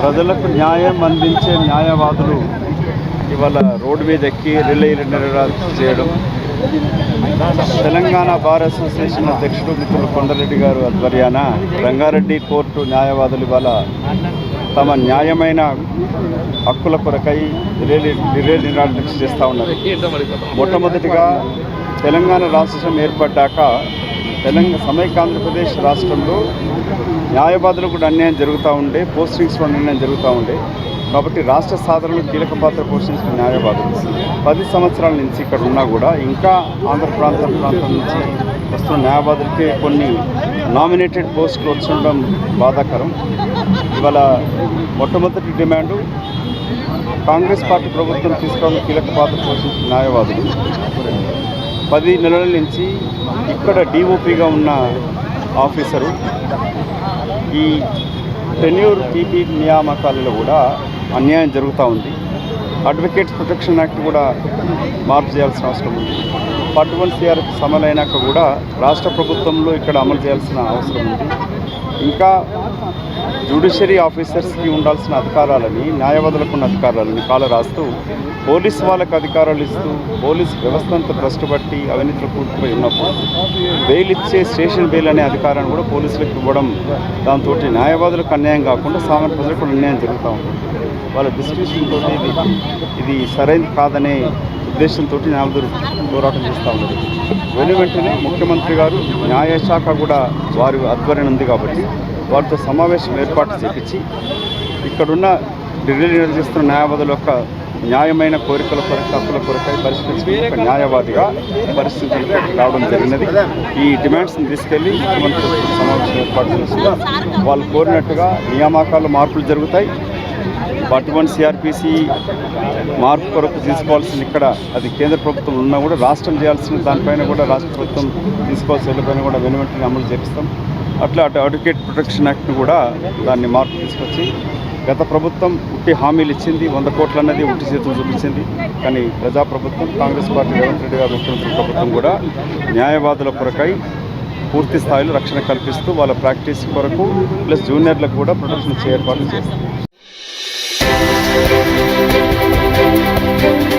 ప్రజలకు న్యాయం అందించే న్యాయవాదులు ఇవాళ రోడ్డు మీద ఎక్కి రిలే నిరాలు చేయడం. తెలంగాణ బార్ అసోసియేషన్ అధ్యక్షుడు మిత్రులు కొండరెడ్డి గారు ఆధ్వర్యాన రంగారెడ్డి కోర్టు న్యాయవాదులు ఇవాళ తమ న్యాయమైన హక్కుల కొరకై రిలే రిలే నిరాలు చేస్తూ ఉన్నారు. మొట్టమొదటిగా తెలంగాణ రాష్ట్రం ఏర్పడ్డాక తెలంగాణ సమైక్య ఆంధ్రప్రదేశ్ రాష్ట్రంలో న్యాయవాదులకు కూడా అన్యాయం జరుగుతూ ఉండే పోస్టింగ్స్ కూడా అన్యాయం జరుగుతూ ఉండే. కాబట్టి రాష్ట్ర సాధనలో కీలక పాత్ర పోషించిన న్యాయవాదులు. పది సంవత్సరాల నుంచి ఇక్కడ ఉన్నా కూడా ఇంకా ఆంధ్ర ప్రాంతం ప్రాంతం నుంచి వస్తున్న న్యాయవాదులకే కొన్ని నామినేటెడ్ పోస్టులు వచ్చుండడం బాధాకరం. ఇవాళ మొట్టమొదటి డిమాండు కాంగ్రెస్ పార్టీ ప్రభుత్వం తీసుకోవడం కీలక పాత్ర పోషించిన న్యాయవాదులు. పది నెలల నుంచి ఇక్కడ డిఓపిగా ఉన్న ఆఫీసరు ఈ టెన్యూర్ పీపీ నియామకాలలో కూడా అన్యాయం జరుగుతూ ఉంది. అడ్వకేట్స్ ప్రొటెక్షన్ యాక్ట్ కూడా మార్పు చేయాల్సిన అవసరం ఉంది. పార్ట్ వన్ సిఆర్ఎఫ్ అమలైనాక కూడా రాష్ట్ర ప్రభుత్వంలో ఇక్కడ అమలు చేయాల్సిన అవసరం ఉంది. ఇంకా జ్యుడిషియరీ ఆఫీసర్స్కి ఉండాల్సిన అధికారాలని న్యాయవాదులకు ఉన్న అధికారాలని కాల రాస్తూ పోలీస్ వాళ్ళకు అధికారాలు ఇస్తూ పోలీస్ వ్యవస్థ అంతా భ్రష్టు బట్టి అవినీతిలో కూర్చుపోయి ఉన్నప్పుడు బెయిల్ ఇచ్చే స్టేషన్ బెయిల్ అనే అధికారాన్ని కూడా పోలీసులకు ఇవ్వడం దాంతో న్యాయవాదులకు అన్యాయం కాకుండా సామాన్య ప్రజలకు అన్యాయం జరుగుతూ ఉంటుంది వాళ్ళ డిస్ట్రిబ్యూషన్ తోటి ఇది ఇది సరైనది కాదనే ఉద్దేశంతో న్యాయవాదులు పోరాటం చేస్తూ ఉన్నారు. వెను వెంటనే ముఖ్యమంత్రి గారు న్యాయశాఖ కూడా వారి ఆధ్వర్యం ఉంది కాబట్టి వారితో సమావేశం ఏర్పాటు చేపించి ఇక్కడున్న ఢిల్లీ నిర్వహిస్తున్న న్యాయవాదుల యొక్క న్యాయమైన కోరికల కొరకు హక్కుల కొరకై పరిష్కరించిన ఒక న్యాయవాదిగా పరిస్థితులు రావడం జరిగినది. ఈ డిమాండ్స్ని తీసుకెళ్ళి ముఖ్యమంత్రి సమావేశం ఏర్పాటు చేస్తున్నారు. వాళ్ళు కోరినట్టుగా నియామకాలు మార్పులు జరుగుతాయి. పార్టీ వన్ సిఆర్పిసి మార్పు కొరకు తీసుకోవాల్సిన ఇక్కడ. అది కేంద్ర ప్రభుత్వం ఉన్నా కూడా రాష్ట్రం చేయాల్సిన దానిపైన కూడా రాష్ట్ర ప్రభుత్వం తీసుకోవాల్సిన పైన కూడా వెనువెంటనే అమలు చేపిస్తాం. అట్లా అటు అడ్వకేట్ ప్రొటెక్షన్ యాక్ట్ను కూడా దాన్ని మార్పు తీసుకొచ్చి గత ప్రభుత్వం ఉట్టి హామీలు ఇచ్చింది. వంద కోట్లు అన్నది ఉట్టి చేతులు చూపించింది. కానీ ప్రజాప్రభుత్వం కాంగ్రెస్ పార్టీ రేవంత్ రెడ్డి గారు ముఖ్యమంత్రి ప్రభుత్వం కూడా న్యాయవాదుల కొరకై పూర్తి స్థాయిలో రక్షణ కల్పిస్తూ వాళ్ళ ప్రాక్టీస్ కొరకు ప్లస్ జూనియర్లకు కూడా ప్రొటెక్షన్ ఇచ్చే ఏర్పాట్లు Thank